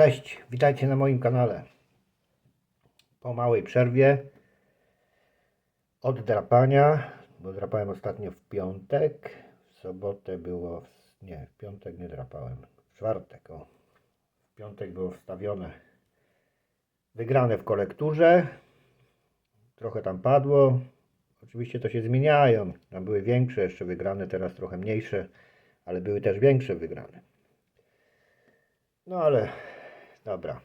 Cześć, witajcie na moim kanale. Po małej przerwie od drapania, bo drapałem ostatnio w piątek, w sobotę było, w, nie, w piątek nie drapałem, w czwartek, o. W piątek było wstawione, wygrane w kolekturze, trochę tam padło, oczywiście to się zmieniają, tam były większe jeszcze wygrane, teraz trochę mniejsze, ale były też większe wygrane. No ale dobra.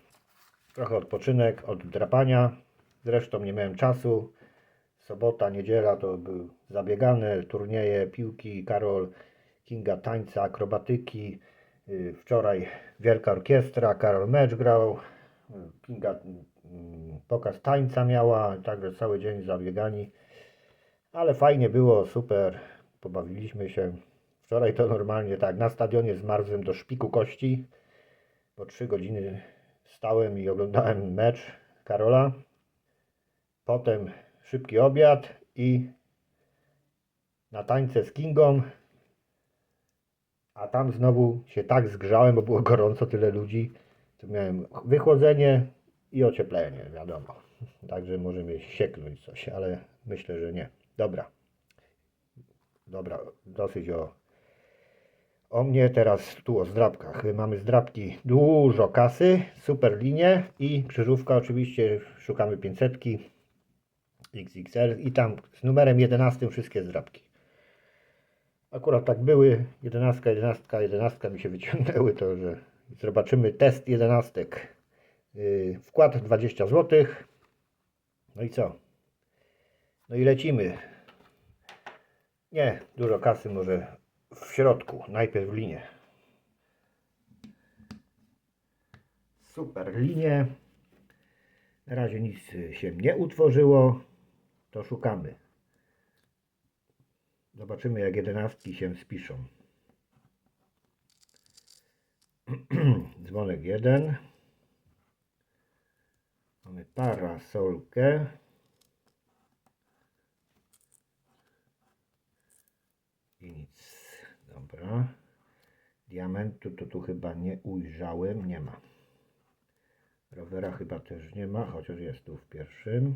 Trochę odpoczynek od drapania. Zresztą nie miałem czasu. Sobota, niedziela to były zabiegane turnieje piłki, Karol, Kinga tańca, akrobatyki. Yy, Wczoraj wielka orkiestra, Karol mecz grał. Yy, Kinga pokaz tańca miała, także cały dzień zabiegani. Ale fajnie było, super. Pobawiliśmy się. Wczoraj to normalnie tak, na stadionie zmarzłem do szpiku kości bo trzy godziny stałem i oglądałem mecz Karola. Potem szybki obiad i na tańce z Kingą. A tam znowu się tak zgrzałem, bo było gorąco, tyle ludzi. To miałem wychłodzenie i ocieplenie, wiadomo. Także może mnie sieknąć coś, ale myślę, że nie. Dobra. Dobra, dosyć o o mnie teraz tu o zdrabkach. Mamy zdrabki dużo kasy, super linie i krzyżówka oczywiście szukamy 500 XXL i tam z numerem 11 wszystkie zdrabki. Akurat tak były, 11, 11, 11 mi się wyciągnęły, to że zobaczymy test 11. Yy, wkład 20 zł. No i co? No i lecimy. Nie, dużo kasy może w środku, najpierw linię. Super linie. Na razie nic się nie utworzyło. To szukamy. Zobaczymy jak jedenastki się spiszą. Dzwonek jeden. Parasolkę. I nic. Dobra. Diamentu to tu chyba nie ujrzałem. Nie ma. Rowera chyba też nie ma, chociaż jest tu w pierwszym.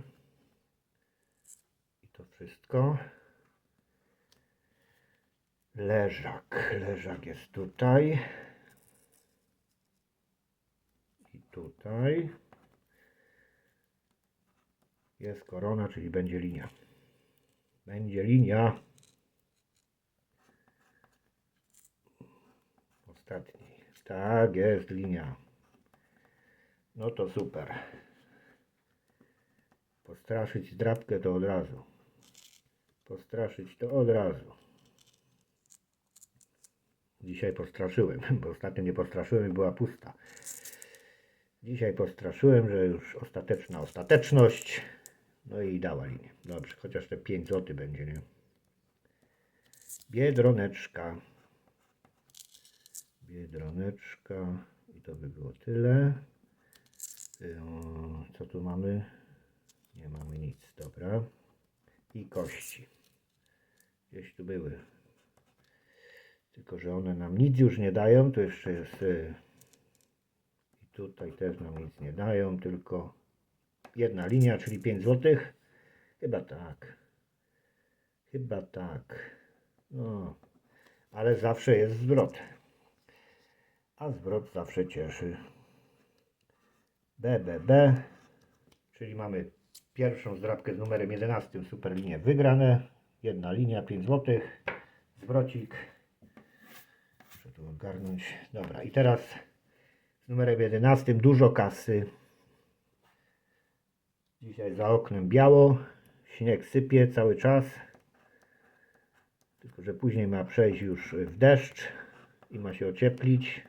I to wszystko. Leżak. Leżak jest tutaj. I tutaj. Jest korona, czyli będzie linia. Będzie linia. Ostatni. Tak, jest linia. No to super. Postraszyć drapkę to od razu. Postraszyć to od razu. Dzisiaj postraszyłem, bo ostatnio nie postraszyłem i była pusta. Dzisiaj postraszyłem, że już ostateczna ostateczność. No i dała linię. Dobrze, chociaż te 5 zł będzie, nie? Biedroneczka. Biedroneczka. I to by było tyle. Yy, Co tu mamy? Nie mamy nic, dobra. I kości. Gdzieś tu były. Tylko, że one nam nic już nie dają. Tu jeszcze jest. yy, I tutaj też nam nic nie dają, tylko jedna linia, czyli 5 zł. Chyba tak. Chyba tak. No, ale zawsze jest zwrot. A zwrot zawsze cieszy. BBB, czyli mamy pierwszą zdrabkę z numerem 11, super linię wygrane. Jedna linia, 5 zł. Zwrocik. Muszę tu ogarnąć. Dobra, i teraz z numerem 11 dużo kasy. Dzisiaj za oknem biało, śnieg sypie cały czas. Tylko, że później ma przejść już w deszcz i ma się ocieplić.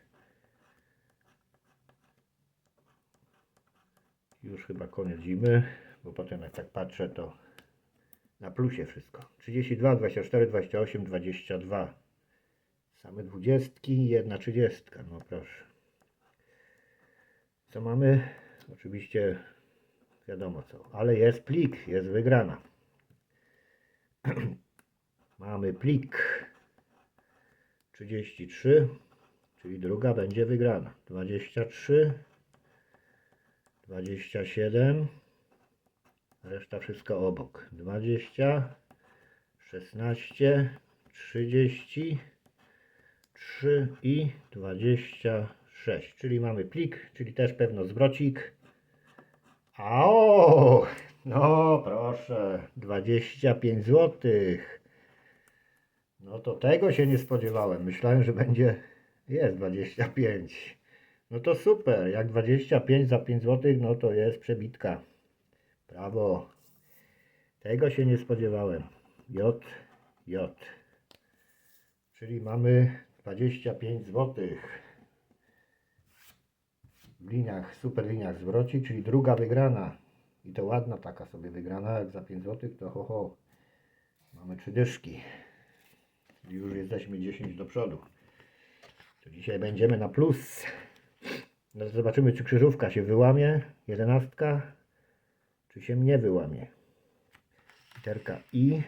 Już chyba koniec zimy, bo potem jak tak patrzę, to na plusie wszystko. 32, 24, 28, 22. Same dwudziestki, jedna trzydziestka. No proszę. Co mamy? Oczywiście wiadomo co. Ale jest plik, jest wygrana. Mamy plik 33, czyli druga będzie wygrana. 23, 27, reszta wszystko obok. 20, 16, 30, 3 i 26, czyli mamy plik, czyli też pewno zwrocik. A o, no proszę, 25 zł. No to tego się nie spodziewałem. Myślałem, że będzie, jest 25. No to super, jak 25 za 5 zł, no to jest przebitka. Brawo. Tego się nie spodziewałem. J, J. Czyli mamy 25 zł. Liniach, super liniach zwroci, czyli druga wygrana. I to ładna taka sobie wygrana, jak za 5 zł, to ho ho. Mamy trzy dyszki. Czyli już jesteśmy 10 do przodu. To dzisiaj będziemy na plus. No zobaczymy, czy krzyżówka się wyłamie, jedenastka, czy się nie wyłamie. Literka I.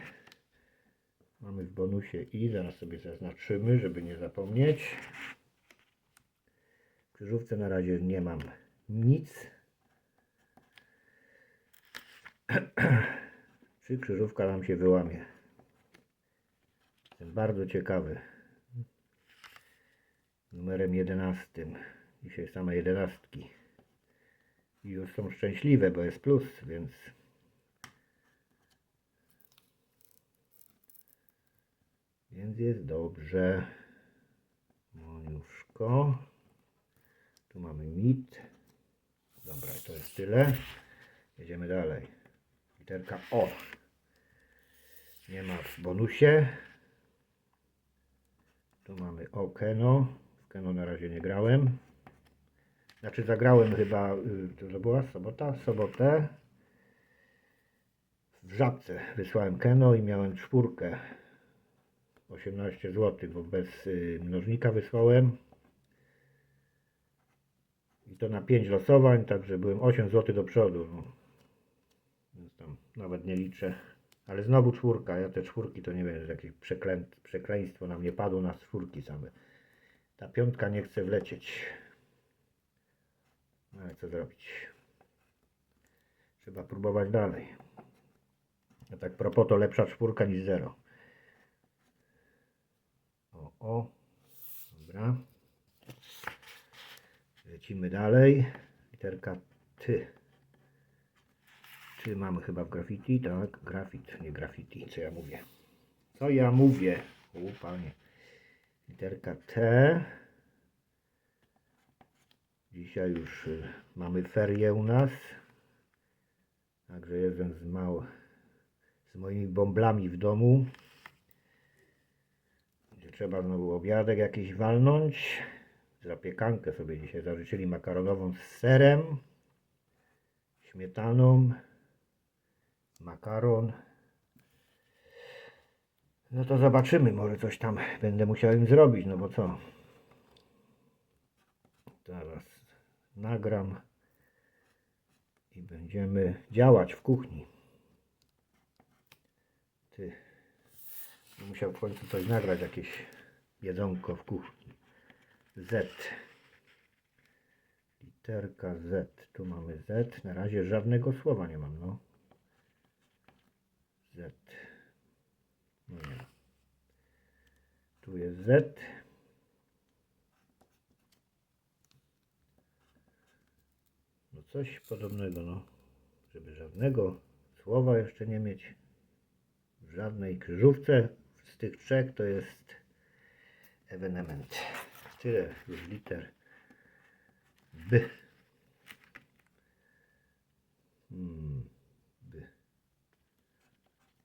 Mamy w bonusie I, zaraz sobie zaznaczymy, żeby nie zapomnieć. Krzyżówce na razie nie mam nic. Czy krzyżówka nam się wyłamie? Jestem bardzo ciekawy. Numerem 11. Dzisiaj same jedenastki. I już są szczęśliwe, bo jest plus, więc Więc jest dobrze. Moniuszko. Tu mamy mit. Dobra, to jest tyle. Jedziemy dalej. Literka O. Nie ma w bonusie. Tu mamy O Keno. W Keno na razie nie grałem. Znaczy zagrałem chyba, y, to, była sobota? Sobotę. W Żabce wysłałem Keno i miałem czwórkę. 18 zł, bo bez mnożnika wysłałem. I to na 5 losowań, także byłem 8 zł do przodu. No. Więc tam nawet nie liczę. Ale znowu czwórka. Ja te czwórki to nie wiem, że jakieś przeklę... przekleństwo nam nie padło na czwórki same. Ta piątka nie chce wlecieć. No ale co zrobić? Trzeba próbować dalej. A tak propos to lepsza czwórka niż zero. O, o. Dobra. Lecimy dalej. Literka T. Czy mamy chyba w graffiti? Tak, grafit, nie graffiti. Co ja mówię? Co ja mówię? U, panie. Literka T. Dzisiaj już y, mamy ferie u nas. Także jestem z, mał, z moimi bąblami w domu. Gdzie trzeba znowu obiadek jakiś walnąć. Zapiekankę sobie dzisiaj zażyczyli makaronową z serem, śmietaną, makaron. No to zobaczymy, może coś tam będę musiał im zrobić, no bo co? Zaraz nagram i będziemy działać w kuchni. Ty, musiał w końcu coś nagrać, jakieś jedzonko w kuchni. Z. Literka Z. Tu mamy Z. Na razie żadnego słowa nie mam, no. Z. No nie. Tu jest Z. No coś podobnego, no. Żeby żadnego słowa jeszcze nie mieć w żadnej krzyżówce z tych trzech to jest ewenement. Tyle już liter B. Hmm, B.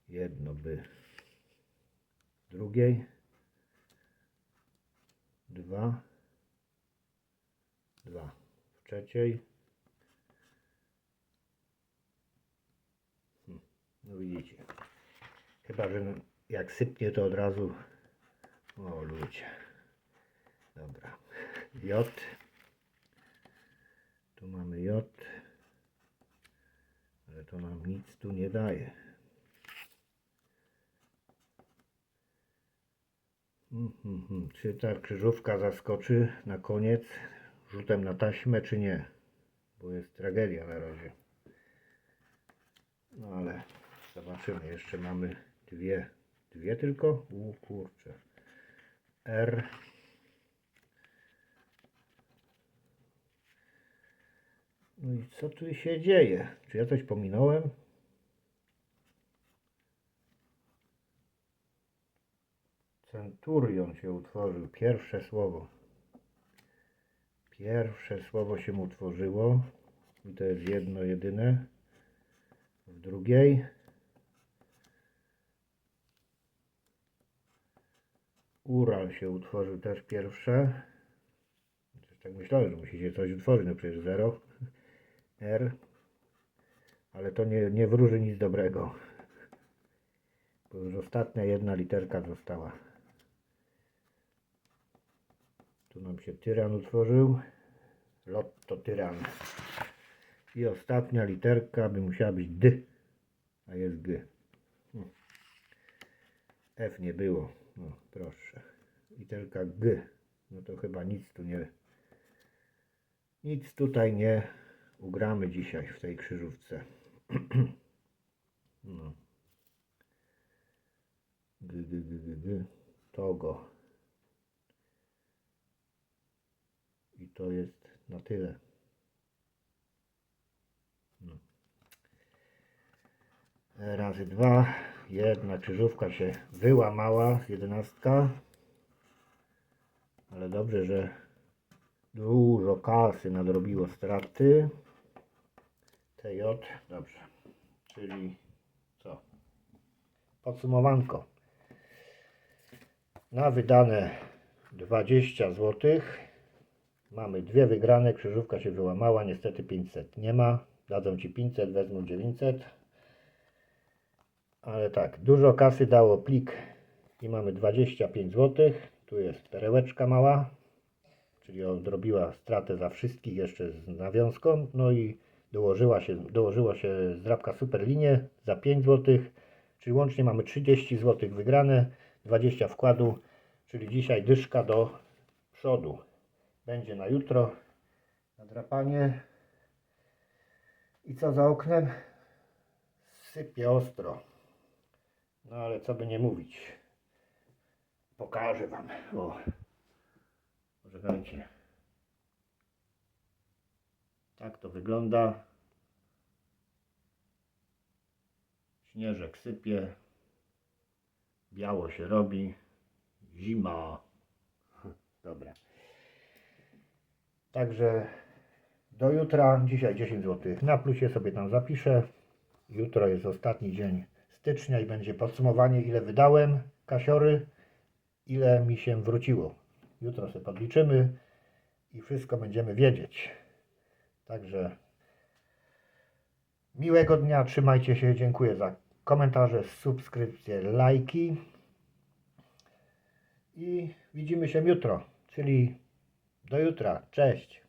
Jedno by drugiej. Dwa. Dwa w trzeciej. Hmm, No widzicie. Chyba, że jak sypnie to od razu. O ludzie. Dobra. J. Tu mamy J. to nam nic tu nie daje. Mhm, mhm. Czy ta krzyżówka zaskoczy na koniec rzutem na taśmę, czy nie? Bo jest tragedia na razie. No ale zobaczymy. Jeszcze mamy dwie. Dwie tylko? U kurczę. R. No i co tu się dzieje? Czy ja coś pominąłem? Centurion się utworzył. Pierwsze słowo. Pierwsze słowo się utworzyło. I to jest jedno, jedyne. W drugiej. Ural się utworzył też pierwsze. Tak myślałem, że musi się coś utworzyć. No przecież zero. R. Ale to nie, nie wróży nic dobrego. Bo już ostatnia jedna literka została. Tu nam się tyran utworzył. Lotto tyran. I ostatnia literka by musiała być D, a jest G. Hmm. F nie było. No proszę. Literka G. No to chyba nic tu nie. Nic tutaj nie ugramy dzisiaj w tej krzyżówce. no. G, g, g, g. Togo. I to jest na tyle. No. Razy dwa. Jedna krzyżówka się wyłamała, jedenastka. Ale dobrze, że dużo kasy nadrobiło straty. TJ, dobrze. Czyli co? Podsumowanko. Na wydane 20 zł mamy dwie wygrane, krzyżówka się wyłamała, niestety 500 nie ma. Dadzą Ci 500, wezmą 900. Ale tak, dużo kasy dało plik i mamy 25 zł. Tu jest perełeczka mała, czyli odrobiła stratę za wszystkich jeszcze z nawiązką. No i dołożyła się, dołożyło się zdrabka Superlinie za 5 zł, czyli łącznie mamy 30 zł wygrane, 20 wkładu, czyli dzisiaj dyszka do przodu. Będzie na jutro nadrapanie. I co za oknem? Sypie ostro. No ale co by nie mówić. Pokażę Wam. O. Poczekajcie. Tak to wygląda. Śnieżek sypie. Biało się robi. Zima. Dobra. Także do jutra. Dzisiaj 10 zł na plusie sobie tam zapiszę. Jutro jest ostatni dzień stycznia i będzie podsumowanie ile wydałem kasiory, ile mi się wróciło. Jutro sobie podliczymy i wszystko będziemy wiedzieć. Także miłego dnia, trzymajcie się, dziękuję za komentarze, subskrypcje, lajki i widzimy się jutro, czyli do jutra. Cześć!